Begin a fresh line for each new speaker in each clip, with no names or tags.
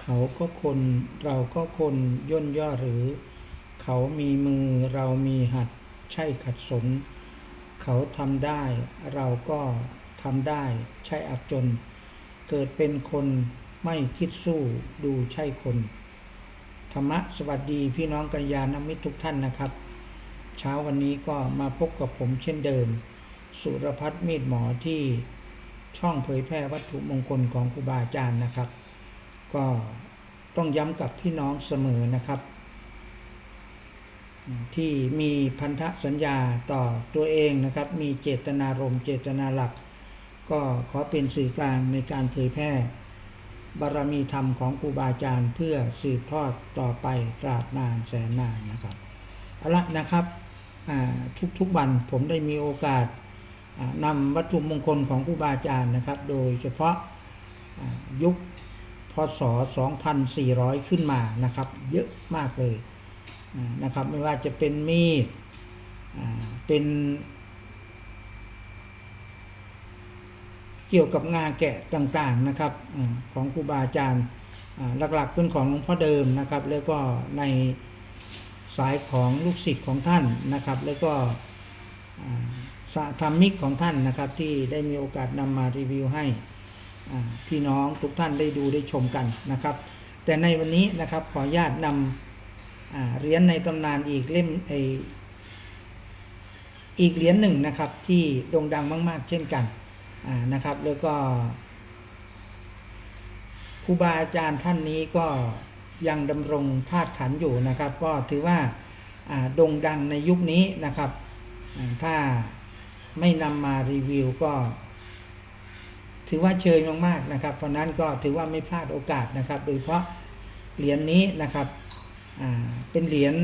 เขาก็คนเราก็คนย่นย่อหรือ เขามีมือเรามีหัดใช่ขัดสน เขาทำได้ เราก็ทำได้ใช่อับจน เกิดเป็นคนไม่คิดสู้ดูใช่คน ธรรมะสวัสดีพี่น้องกัลยาณมิตรทุกท่านนะครับ เช้าวันนี้ก็มาพบกับผมเช่นเดิม สุรพัฒน์มีดหมอที่ช่องเผยแพร่วัตถุมงคลของครูบาอาจารย์นะครับ ก็ต้องย้ำกับพี่น้องเสมอนะครับ ที่มีพันธสัญญาต่อตัวเองนะครับ มีเจตนารมณ์เจตนาหลัก ก็ขอเป็นสื่อกลางในการเผยแพร่บารมีธรรมของครูบาอาจารย์เพื่อสืบทอดต่อไปตราบนานแสนนานนะครับเอาละนะครับทุกๆวันผมได้มีโอกาสนำวัตถุมงคลของครูบาอาจารย์นะครับ โดยเฉพาะยุค ศ 2400 ขึ้นมานะครับ เยอะมากเลยนะครับไม่ว่าจะเป็นมีดเป็นเกี่ยวกับงานแกะต่างๆนะครับอของครูบาอาจารย์หลักๆเป็นของหลวงพ่อเดิมนะครับ แล้วก็ในสายของลูกศิษย์ของท่านนะครับ แล้วก็สาธรรมิกของท่านนะครับที่ได้มีโอกาสนำมารีวิวให้ พี่น้องทุกท่านได้ดูได้ชมกันนะครับ แต่ในวันนี้นะครับขออนุญาตนำเหรียญในตำนานอีกเล่มไออีกเหรียญหนึ่งนะครับที่โด่งดังมาก ๆ เช่นกันนะครับ แล้วก็ครูบาอาจารย์ท่านนี้ก็ยังดำรงธาตุขันอยู่นะครับ ก็ถือว่าโด่งดังในยุคนี้นะครับ ถ้าไม่นำมารีวิวก็ ถือว่าเชยมากๆนะครับ เพราะนั้นก็ถือว่าไม่พลาดโอกาสนะครับ โดยเฉพาะเหรียญนนี้นะครับเป็นเหรียญ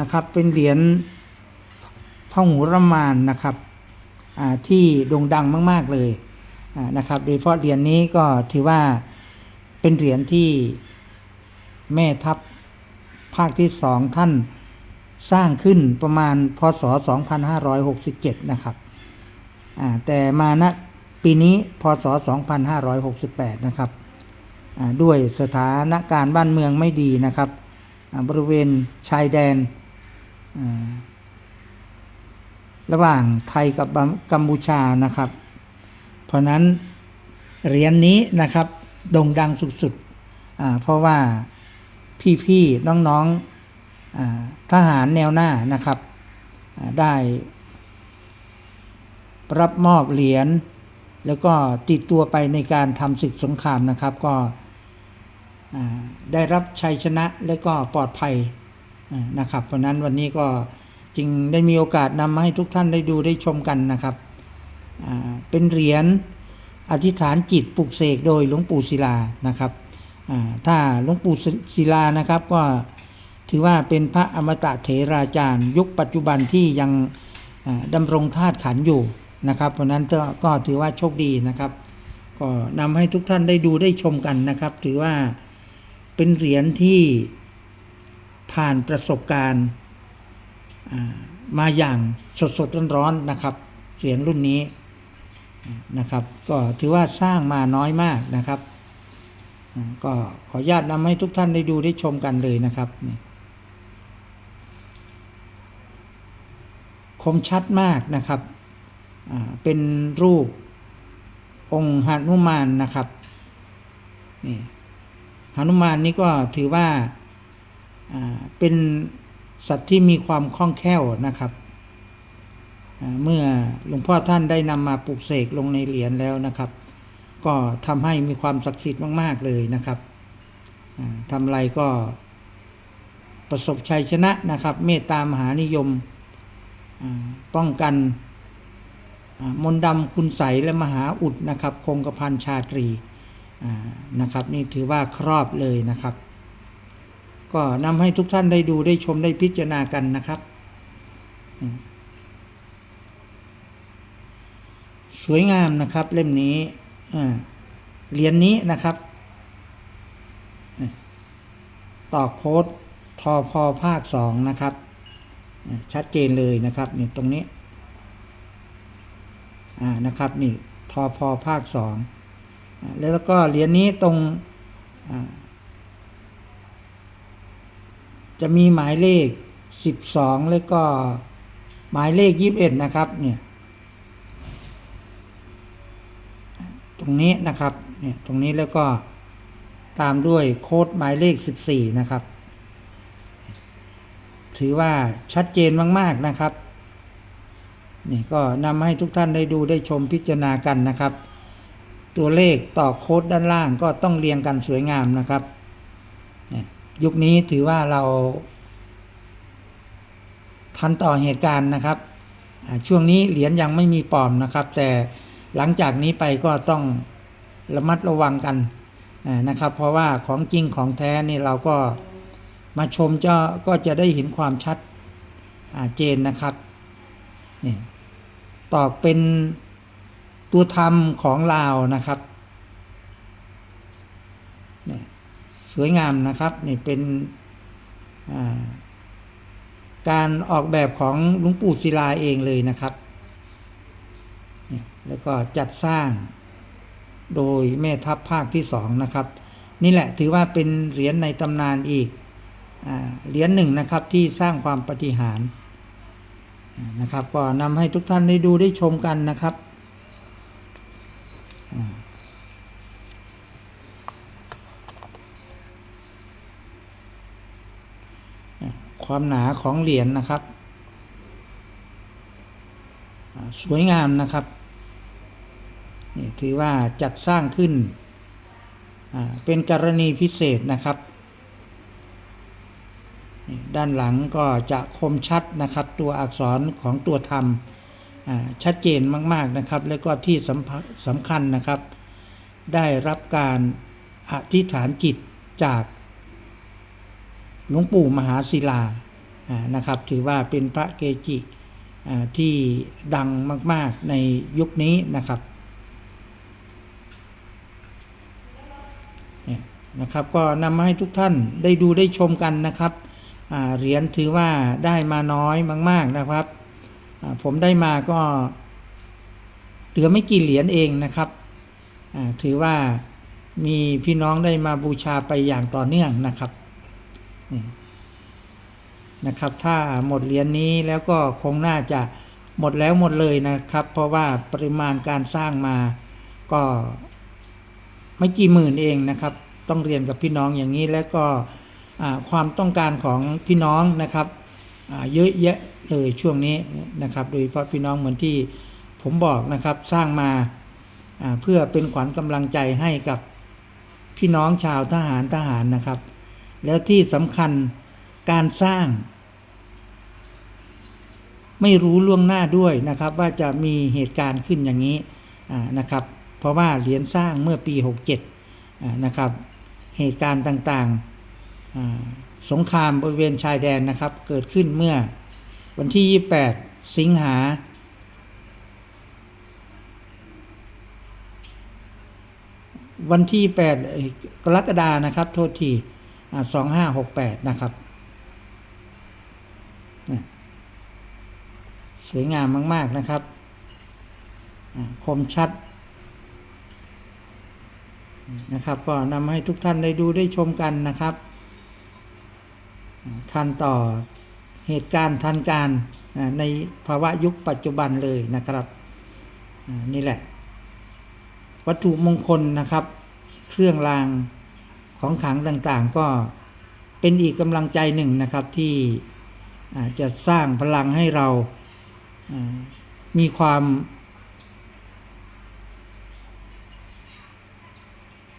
นะครับ เป็นเหรียญพระหูรมานนะครับที่โด่งดังมาก ๆเลยนะครับ โดยเฉพาะเหรียญนนี้ก็ถือว่าเป็นเหรียญที่แม่ทัพภาคที่สองท่านสร้างขึ้นประมาณพศ 2567 นะครับ แต่มาณปีนี้พศ 2568 นะครับด้วยสถานการณ์บ้านเมืองไม่ดีนะครับ บริเวณชายแดน ระหว่างไทยกับกัมพูชานะครับ เพราะนั้นเหรียญนนี้นะครับโด่งดังสุดๆ เพราะว่าพี่ๆ น้องๆทหารแนวหน้านะครับ ได้ รับมอบเหรียญแล้วก็ติดตัวไปในการทำศึกสงครามนะครับ ก็ได้รับชัยชนะและก็ปลอดภัยนะครับ เพราะนั้นวันนี้ก็จึงได้มีโอกาสนำมาให้ทุกท่านได้ดูได้ชมกันนะครับ เป็นเหรียญอธิษฐานจิตปลุกเสกโดยหลวงปู่ศิลานะครับ ถ้าหลวงปู่ศิลานะครับก็ถือว่าเป็นพระอมตะเถราจารย์ ยุคปัจจุบันที่ยังดำรงธาตุขันอยู่ นะครับ เพราะนั้นก็ถือว่าโชคดีนะครับ ก็นำให้ทุกท่านได้ดูได้ชมกันนะครับ ถือว่าเป็นเหรียญที่ผ่านประสบการณ์มาอย่างสดสดร้อนๆนะครับ เหรียญรุ่นนี้นะครับ ก็ถือว่าสร้างมาน้อยมากนะครับ ก็ขออนุญาตนำให้ทุกท่านได้ดูได้ชมกันเลยนะครับนี่คมชัดมากนะครับ เป็นรูปองค์หนุมานนะครับนี่หนุมานนี้ก็ถือว่าเป็นสัตว์ที่มีความคล่องแคล่วนะครับ เมื่อหลวงพ่อท่านได้นำมาปลูกเสกลงในเหรียญแล้วนะครับ ก็ทำให้มีความศักดิ์สิทธิ์มาก ๆ เลยนะครับทำอะไรก็ประสบชัยชนะนะครับ เมตตามหานิยมป้องกัน มนดำคุณใสและมหาอุดนะครับ คงกระพันชาตรีนะครับ นี่ถือว่าครอบเลยนะครับ ก็นำให้ทุกท่านได้ดูได้ชมได้พิจารณากันนะครับ สวยงามนะครับเล่มนี้เหรียญนนี้นะครับต่อโค้ดทอพอภาคสองนะครับ ชัดเจนเลยนะครับนี่ตรงนี้ นะครับนี่ทอพอภาคสองแล้วก็เหรียญนี้ตรงจะมีหมายเลข 12 แล้วก็หมายเลข 21 นะครับเนี่ยตรงนี้นะครับเนี่ยตรงนี้แล้วก็ตามด้วยโค้ดหมายเลข 14 นะครับ ถือว่าชัดเจนมาก ๆ นะครับ นี่ก็นำให้ทุกท่านได้ดูได้ชมพิจารณากันนะครับ ตัวเลขต่อโค้ดด้านล่างก็ต้องเรียงกันสวยงามนะครับ ยุคนี้ถือว่าเรา ทันต่อเหตุการณ์นะครับ ช่วงนี้เหรียญยังไม่มีปลอมนะครับ แต่หลังจากนี้ไปก็ต้องระมัดระวังกันนะครับ เพราะว่าของจริงของแท้นี่เราก็มาชมจะก็จะได้เห็นความชัดเจนนะครับนี่ ตอกเป็นตัวธรรมของลาวนะครับนี่สวยงามนะครับนี่เป็นาการออกแบบของหลวงปู่ศิลาเองเลยนะครับเนี่ยแล้วก็จัดสร้างโดยแม่ทัพภาคที่สองนะครับ นี่แหละถือว่าเป็นเหรียญในตำนานอีกอเหรียญหนึ่งนะครับที่สร้างความปฏิหารย์ นะครับก็นำให้ทุกท่านได้ดูได้ชมกันนะครับความหนาของเหรียญนะครับ สวยงามนะครับนี่ถือว่าจัดสร้างขึ้นเป็นกรณีพิเศษนะครับ ด้านหลังก็จะคมชัดนะครับตัวอักษรของตัวธรรมชัดเจนมากๆนะครับ แล้วก็ที่สำคัญนะครับ ได้รับการอธิษฐานจิตจากหลวงปู่มหาศิลานะครับ ถือว่าเป็นพระเกจิที่ดังมาก ๆในยุคนี้นะครับนะครับ ก็นำมาให้ทุกท่านได้ดูได้ชมกันนะครับ เหรียญถือว่าได้มาน้อยมาก ๆนะครับ ผมได้มาก็เหลือไม่กี่เหรียญเองนะครับ ถือว่ามีพี่น้องได้มาบูชาไปอย่างต่อเนื่องนะครับนี่นะครับ ถ้าหมดเหรียญนนี้แล้วก็คงน่าจะหมดแล้วหมดเลยนะครับ เพราะว่าปริมาณการสร้างมาก็ไม่กี่หมื่นเองนะครับ ต้องเรียนกับพี่น้องอย่างนี้แล้วก็ ความต้องการของพี่น้องนะครับเยอะแยะเลยช่วงนี้นะครับ โดยเฉพาะพี่น้องเหมือนที่ผมบอกนะครับสร้างมาเพื่อเป็นขวัญกำลังใจให้กับพี่น้องชาวทหารทหารนะครับ แล้วที่สำคัญการสร้าง ไม่รู้ล่วงหน้าด้วยนะครับ ว่าจะมีเหตุการณ์ขึ้นอย่างนี้นะครับ เพราะว่าเหรียญสร้างเมื่อปี 67นะครับ เหตุการณ์ต่างๆ สงครามบริเวณชายแดนนะครับ เกิดขึ้นเมื่อวันที่ 28 สิงหา วันที่ 8 กรกฎานะครับ โทษทีสองห้าหกแปดนะครับ สวยงามมาก ๆ นะครับ คมชัดนะครับ ก็นำให้ทุกท่านได้ดูได้ชมกันนะครับ ทันต่อเหตุการณ์ทันการในภาวะยุคปัจจุบันเลยนะครับนี่แหละ วัตถุมงคลนะครับ เครื่องรางของขลังต่างๆ ก็เป็นอีกกำลังใจหนึ่งนะครับที่จะสร้างพลังให้เราอ่ามีความ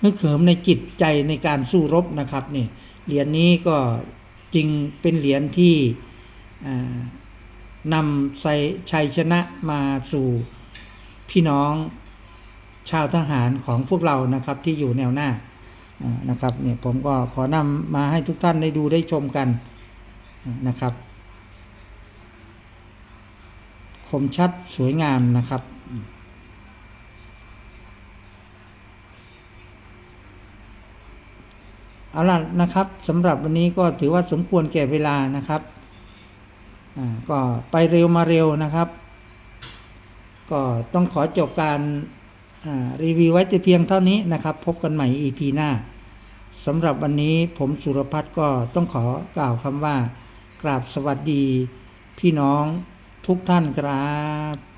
ฮึกเหิมในจิตใจในการสู้รบนะครับนี่เหรียญนี้ก็ จริงเป็นเหรียญที่นำชัยชนะมาสู่พี่น้องชาวทหารของพวกเรานะครับที่อยู่แนวหน้านะครับเนี่ยผมก็ขอนำมาให้ทุกท่านได้ดูได้ชมกันนะครับ คมชัดสวยงามนะครับอืม เอาล่ะนะครับสำหรับวันนี้ก็ถือว่าสมควรแก่เวลานะครับอ่าก็ไปเร็วมาเร็วนะครับ ก็ต้องขอจบการอ่ารีวิวไว้แต่เพียงเท่านี้นะครับ พบกันใหม่ EP หน้าสำหรับวันนี้ผมสุรพัฒน์ก็ต้องขอกล่าวคำว่า กราบสวัสดี พี่น้องทุกท่านครับ